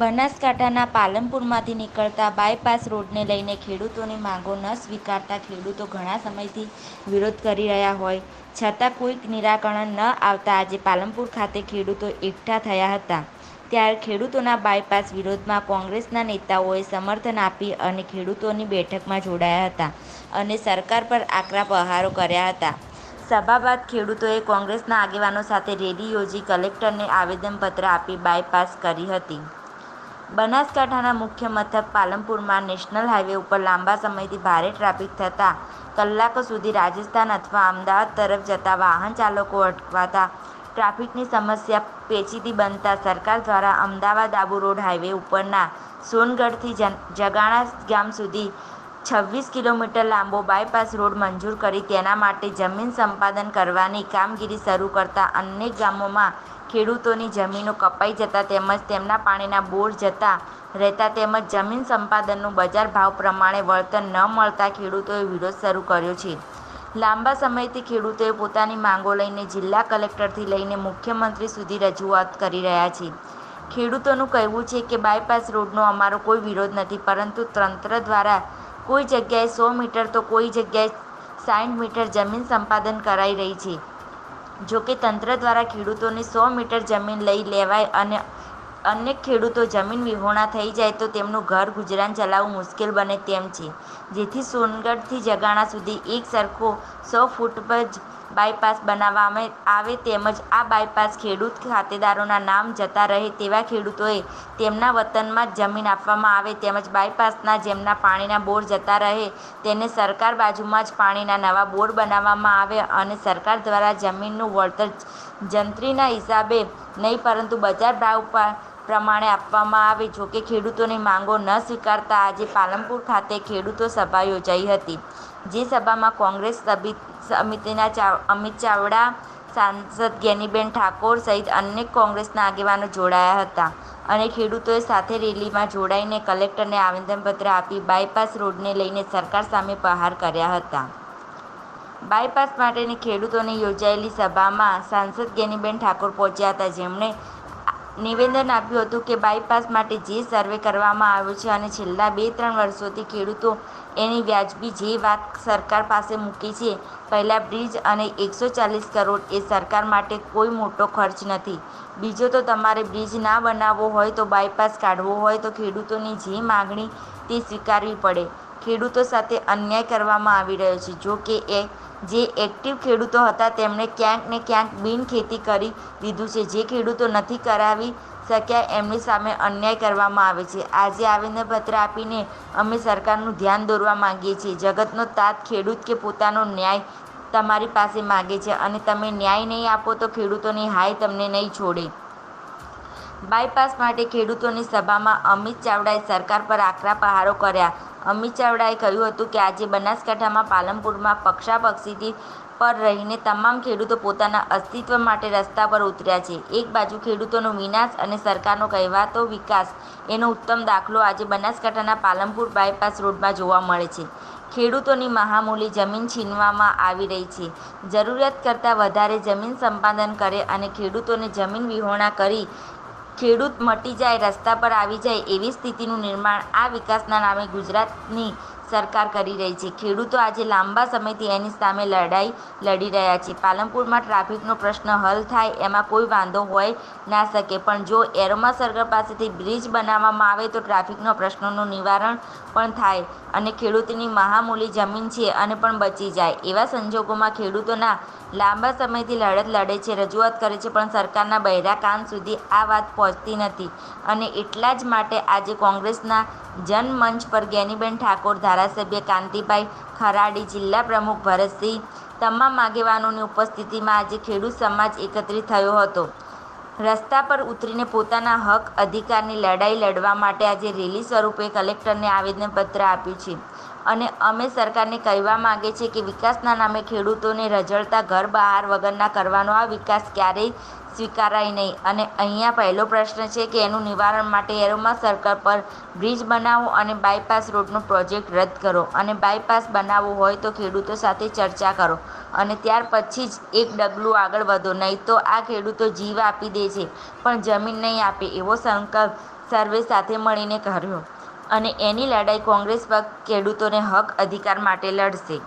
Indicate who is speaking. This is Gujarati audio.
Speaker 1: બનાસકાંઠાના પાલનપુરમાંથી નીકળતા બાયપાસ રોડને લઈને ખેડૂતોની માંગો ન સ્વીકારતા ખેડૂતો ઘણા સમયથી વિરોધ કરી રહ્યા હોય. છતાં કોઈ નિરાકરણ ન આવતા આજે પાલનપુર ખાતે ખેડૂતો એકઠા થયા હતા. ત્યારે ખેડૂતોના બાયપાસ વિરોધમાં કોંગ્રેસના નેતાઓએ સમર્થન આપી અને ખેડૂતોની બેઠકમાં જોડાયા હતા અને સરકાર પર આકરા પ્રહારો કર્યા હતા. સભા બાદ ખેડૂતોએ કોંગ્રેસના આગેવાનો સાથે રેલી યોજી કલેક્ટરને આવેદનપત્ર આપી બાયપાસ કરી હતી. બનાસકાંઠાના મુખ્ય મથક પાલનપુરમાં નેશનલ હાઈવે ઉપર લાંબા સમયથી ભારે ટ્રાફિક થતા કલાકો સુધી રાજસ્થાન અથવા અમદાવાદ તરફ જતા વાહન ચાલકો અટકવાતા ટ્રાફિકની સમસ્યા પેચીદી બનતા સરકાર દ્વારા અમદાવાદ આબુ રોડ હાઈવે ઉપરના સોનગઢથી જગાણા ગામ સુધી છવ્વીસ કિલોમીટર લાંબો બાયપાસ રોડ મંજૂર કરી તેના માટે જમીન સંપાદન કરવાની કામગીરી શરૂ કરતા અનેક ગામોમાં ખેડૂતોની જમીનો કપાઈ જતા તેમજ તેમના પાણીના બોર જતા રહેતા તેમજ જમીન સંપાદનનું બજાર ભાવ પ્રમાણે વળતર ન મળતા ખેડૂતોએ વિરોધ શરૂ કર્યો છે. લાંબા સમયથી ખેડૂતોએ પોતાની માંગો લઈને જિલ્લા કલેક્ટરથી લઈને મુખ્યમંત્રી સુધી રજૂઆત કરી રહ્યા છે. ખેડૂતોનું કહેવું છે કે બાયપાસ રોડનો અમારો કોઈ વિરોધ નથી, પરંતુ તંત્ર દ્વારા કોઈ જગ્યાએ સો મીટર તો કોઈ જગ્યાએ સાઠ મીટર જમીન સંપાદન કરાઈ રહી છે. જોકે તંત્ર દ્વારા ખેડૂતોની સો મીટર જમીન લઈ લેવાય અને અનેક ખેડૂતો જમીન વિહોણા થઈ જાય તો તેમનું ઘર ગુજરાન ચલાવવું મુશ્કેલ બને તેમ છે. જેથી સોનગઢથી જગાણા સુધી એક સરખો સો ફૂટ પર જ બાયપાસ બનાવવામાં આવે તેમજ આ બાયપાસ ખેડૂત ખાતેદારોના નામ જતા રહે તેવા ખેડૂતોએ તેમના વતનમાં જ જમીન આપવામાં આવે તેમજ બાયપાસના જેમના પાણીના બોર જતા રહે તેને સરકાર બાજુમાં જ પાણીના નવા બોર બનાવવામાં આવે અને સરકાર દ્વારા જમીનનું વળતર જંત્રીના હિસાબે નહીં પરંતુ બજાર ભાવ પ્રમાણે આપવામાં આવે જોકે ખેડૂતોની માંગો ન સ્વીકારતા આજે પાલનપુર ખાતે ખેડૂતો સભા યોજાઈ હતી, જે સભામાં કોંગ્રેસ સમિતિના અમિત ચાવડા, સાંસદ જ્ઞાનીબેન ઠાકોર સહિત અનેક કોંગ્રેસના આગેવાનો જોડાયા હતા અને ખેડૂતોએ સાથે રેલીમાં જોડાઈને કલેક્ટરને આવેદનપત્ર આપી બાયપાસ રોડને લઈને સરકાર સામે પ્રહાર કર્યા હતા. બાયપાસ માટેની ખેડૂતોની યોજાયેલી સભામાં સાંસદ ગેનીબેન ઠાકોર પહોંચ્યા હતા, જેમણે નિવેદન આપ્યું હતું કે બાયપાસ માટે જે સર્વે કરવામાં આવ્યો છે અને છેલ્લા બે ત્રણ વર્ષોથી ખેડૂતો એની વ્યાજબી જે વાત સરકાર પાસે મૂકી છે, પહેલાં બ્રિજ અને એકસો ચાલીસ કરોડ એ સરકાર માટે કોઈ મોટો ખર્ચ નથી. બીજો તો તમારે બ્રિજ ના બનાવવો હોય તો બાયપાસ કાઢવો હોય તો ખેડૂતોની જે માગણી તે સ્વીકારવી પડે. ખેડૂતો સાથે અન્યાય કરવામાં આવી રહ્યો છે. જો કે એ જે એક્ટિવ ખેડૂતો હતા, તેમણે ક્યાંક ને ક્યાંક બિનખેતી કરી દીધું છે. જે ખેડૂતો નથી કરાવી શક્યા, એમની સામે અન્યાય કરવામાં આવે છે. આજે આવેદનપત્ર આપીને અમે સરકારનું ધ્યાન દોરવા માંગીએ છીએ. જગતનો તાત ખેડૂત કે પોતાનો ન્યાય તમારી પાસે માગે છે અને તમે ન્યાય નહીં આપો તો ખેડૂતોની હાય તમને નહીં છોડે. બાયપાસ માટે ખેડૂતોની સભામાં અમિત ચાવડાએ સરકાર પર આકરા પ્રહારો કર્યા. અમિત ચાવડાએ કહ્યું હતું કે આજે બનાસકાંઠામાં પાલનપુરમાં પક્ષાપક્ષીથી પર રહીને તમામ ખેડૂતો પોતાના અસ્તિત્વ માટે રસ્તા પર ઉતર્યા છે. એક બાજુ ખેડૂતોનો વિનાશ અને સરકારનો કહેવાતો વિકાસ, એનો ઉત્તમ દાખલો આજે બનાસકાંઠાના પાલનપુર બાયપાસ રોડમાં જોવા મળે છે. ખેડૂતોની મહામૂલી જમીન છીનવામાં આવી રહી છે. જરૂરિયાત કરતાં વધારે જમીન સંપાદન કરે અને ખેડૂતોને જમીન વિહોણા કરી ખેડૂત મટી જાય રસ્તા પર આવી જાય એવી સ્થિતિનું નિર્માણ આ વિકાસના નામે ગુજરાતની સરકાર કરી રહી છે. ખેડૂતો આજે લાંબા સમયથી એની સામે લડાઈ લડી રહ્યા છે. પાલનપુરમાં ટ્રાફિકનો પ્રશ્ન હલ થાય એમાં કોઈ વાંધો હોય ના શકે. પણ જો એરોમા સર્કલ પાસેથી બ્રિજ બનાવવામાં આવે તો ટ્રાફિકનો પ્રશ્નોનું નિવારણ પણ થાય અને ખેડૂતની મહામૂલી જમીન છે અને પણ બચી જાય. એવા સંજોગોમાં ખેડૂતોના લાંબા સમયથી લડત લડે છે, રજૂઆત કરે છે, પણ સરકારના બહેરા કાન સુધી આ વાત પહોંચતી નથી. અને એટલા જ માટે આજે કોંગ્રેસના જનમંચ પર જ્ઞાનીબેન ઠાકોર ધારાસભ્ય કાંતિભાઈ ખરાડી, જિલ્લા પ્રમુખ ભરતસિંહ તમામ આગેવાનોની ઉપસ્થિતિમાં આજે ખેડૂત સમાજ એકત્રિત થયો હતો. રસ્તા પર ઉતરીને પોતાના હક, અધિકારની લડાઈ લડવા માટે આજે રેલી સ્વરૂપે કલેક્ટરને આવેદનપત્ર આપ્યું છે. અને અમે સરકારને કહેવા માંગે છે કે વિકાસના નામે ખેડૂતોને રઝળતા ઘર બહાર વગરના કરવાનો આ વિકાસ ક્યારેય સ્વીકારાય નહીં. અને અહીંયા પહેલો પ્રશ્ન છે કે એનું નિવારણ માટે એરોમા સર્કલ પર બ્રિજ બનાવો અને બાયપાસ રોડનો પ્રોજેક્ટ રદ કરો. અને બાયપાસ બનાવવો હોય તો ખેડૂતો સાથે ચર્ચા કરો. અને ત્યાર પછી જ એક ડગલું આગળ વધો, નહીં તો આ ખેડૂતો જીવ આપી દે છે. પણ જમીન નહીં આપે, એવો સંકલ્પ સર્વે સાથે મળીને કર્યો. અને એની લડાઈ કોંગ્રેસ પક્ષ ખેડૂતોને હક અધિકાર માટે લડશે.